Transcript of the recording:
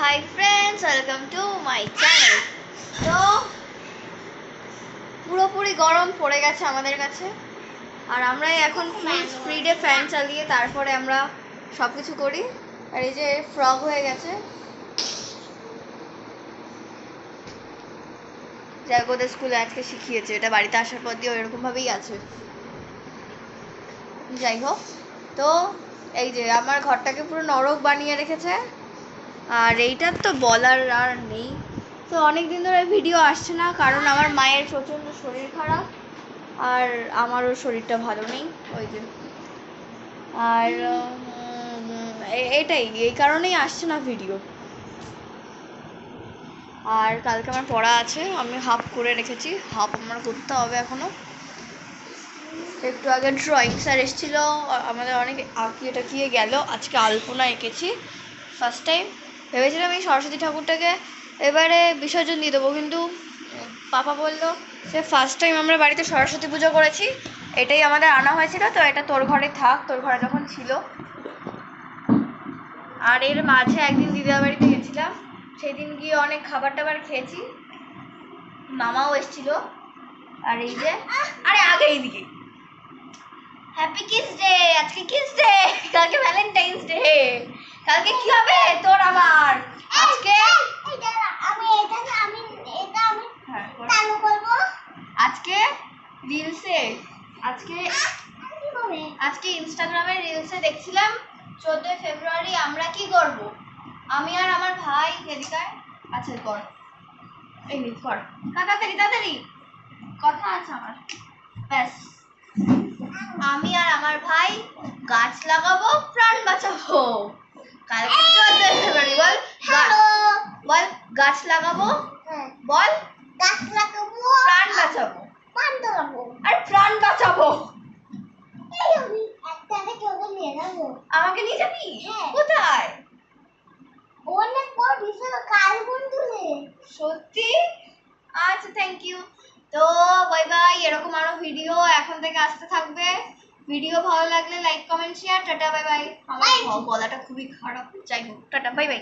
Hi friends welcome to my channel তো পুরোপুরি গরম পড়ে গেছে আমাদের কাছে। আর আমরা এখন ফুল স্পিডে ফ্যান চালিয়ে তারপরে আমরা সব কিছু করি। আর এই যে ফ্রগ হয়ে গেছে। যাই ওদের স্কুলে আজকে শিখিয়েছে। এটা বাড়িতে আসার পর দিয়ে ওইরকমভাবেই আছে। যাই হোক তো এই যে আমার ঘরটাকে পুরো নরক বানিয়ে রেখেছে। আর এইটার তো বলার আর নেই। তো অনেক দিন ধরে ভিডিও আসছে না, কারণ আমার মায়ের প্রচণ্ড শরীর খারাপ, আর আমারও শরীরটা ভালো নেই, ওই যে। আর এটাই, এই কারণেই আসছে না ভিডিও আর কালকে আমার পড়া আছে, আমি হাফ করে রেখেছি হাফ আমার করতে হবে এখনও। একটু আগে ড্রয়িং স্যার এসেছিল, আমাদের অনেক আঁকিয়ে টাকিয়ে গেল, আজকে আলপনা এঁকেছি ফার্স্ট টাইম ভেবেছিলাম এই সরস্বতী ঠাকুরটাকে এবারে বিসর্জন দিয়ে দেবো, কিন্তু পাপা বলল যে ফার্স্ট টাইম আমরা বাড়িতে সরস্বতী পুজো করেছি, এটাই আমাদের আনা হয়েছিল, তো এটা তোর ঘরে থাক, তোর ঘরে যখন ছিল। আর এর মাঝে একদিন দিদার বাড়িতে গেছিলাম, সেদিন গিয়ে অনেক খাবার টাবার খেয়েছি। মামাও এসেছিল। আর এই যে, আরে আগে এইদিকে। হ্যাপি কিস ডে আজকে কিস ডে কালকে ভ্যালেন্টাইন্স ডে কালকে কি হবে? তোর আমার আজকে আমি এটা আমি এটা আমি হ্যাঁ, বল। চালু করব আজকে রিলসে আজকে আজকে ইনস্টাগ্রামে রিলসে দেখছিলাম চোদ্দোই ফেব্রুয়ারি আমরা কি করব? আমি আর আমার ভাই এদিকায় আচ্ছা কর এই কর না, তাড়াতাড়ি তাড়াতাড়ি। কথা আছে আমার। ব্যাস। আমি আর আমার ভাই গাছ লাগাবো প্রাণ বাঁচাবো। কালকে চোদ্দোই ফেব্রুয়ারি বল বল গাছ লাগাবো। হ্যাঁ। বল। গাছ লাগাবো প্রাণ বাঁচাবো। আর প্রাণ বাঁচাবো। আমাকে নিয়ে যাবি? হ্যাঁ। কোথায়? অনেক বড় বিশাল সত্যি? আচ্ছা থ্যাংক ইউ তো বাই বাই এরকম আরও ভিডিও এখন থেকে আসতে থাকবে। ভিডিও ভালো লাগলে like comment share tata bye bye আমার. গলাটা খুবই খারাপ। যাই হোক টাটা বাই বাই